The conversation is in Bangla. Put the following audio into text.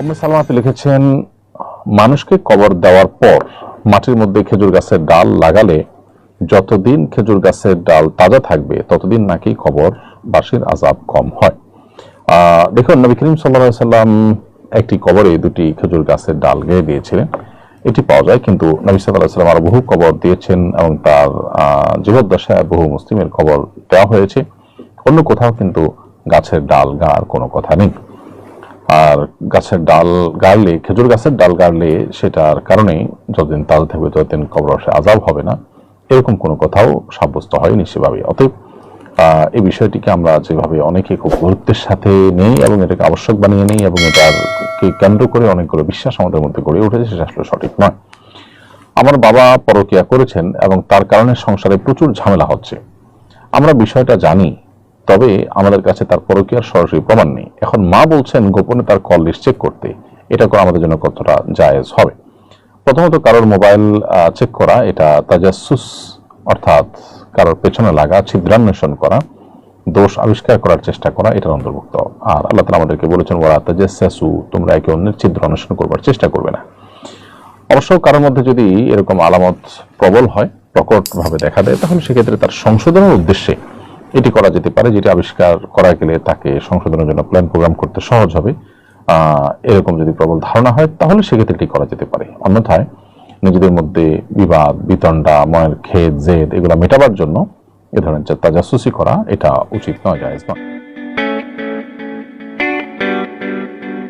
অম্মে সালমাতে লিখেছেন, মানুষকে কবর দেওয়ার পর মাটির মধ্যে খেজুর গাছের ডাল লাগালে যতদিন খেজুর গাছের ডাল তাজা থাকবে, ততদিন নাকি কবর বাসীর আজাব কম হয়। দেখুন, নবী করিম সাল্লা সাল্লাম একটি কবরে দুটি খেজুর গাছের ডাল গেয়ে দিয়েছিলেন। এটি পাওয়া যায়, কিন্তু নবী সাল্লাহ সাল্লাম আরও বহু কবর দিয়েছেন এবং তার জীবদ্দশায় বহু মুসলিমের কবর দেওয়া হয়েছে। অন্য কোথাও কিন্তু গাছের ডাল গাড়ার কোনো কথা নেই। আর গাছের ডাল গাড়লে, খেজুর গাছের ডাল গাড়লে সেটার কারণে যতদিন তাজা থাকবে, ততদিন কবরসে আজাব হবে না। এরকম কোনো কথাও সাব্যস্ত হয়নি সেভাবে অতএব এই বিষয়টিকে আমরা যেভাবে অনেকে খুব গুরুত্বের সাথে নেই এবং এটাকে আবশ্যক বানিয়ে নেই এবং এটাকে কেন্দ্র করে অনেকগুলো বিশ্বাস আমাদের মধ্যে গড়ে উঠেছে, সেটা আসলে সঠিক নয়। আমার বাবা পরকিয়া করেছেন এবং তার কারণে সংসারে প্রচুর ঝামেলা হচ্ছে। আমরা বিষয়টা জানি তবে আমাদের কাছে তার পরকীয়ার সরাসরি প্রমাণ নেই। এখন মা বলছেন, গোপনে তার কল লিস্ট চেক করতে। এটা করা আমাদের জন্য কতটা জায়েজ হবে? প্রথমত কারোর মোবাইল চেক করা, এটা তাজাসুস, অর্থাৎ কারোর পেছনে লাগা, ছিদ্রান্বেষণ করা, দোষ আবিষ্কার করার চেষ্টা করা, এটার অন্তর্ভুক্ত। আর আল্লাহ তালা আমাদেরকে বলেছেন ওরা তাজাসু তোমরা একে অন্যের ছিদ্র অন্বেষণ করবার চেষ্টা করবে না। অবশ্য কারোর মধ্যে যদি এরকম আলামত প্রবল হয়, প্রকটভাবে দেখা দেয় তখন সেক্ষেত্রে তার সংশোধনের উদ্দেশ্যে এটি করা যেতে পারে, যেটি আবিষ্কার করা গেলে তাকে সংশোধনের জন্য প্ল্যান প্রোগ্রাম করতে সহজ হবে। এরকম যদি প্রবল ধারণা হয়, তাহলে সেক্ষেত্রে এটি করা যেতে পারে। অন্যথায় নিজেদের মধ্যে বিবাদ, বিতণ্ডা মনের খেদ, জেদ এগুলো মেটাবার জন্য এ ধরনের তাজাসুসি করা, এটা উচিত নয়, জায়েজ নয়।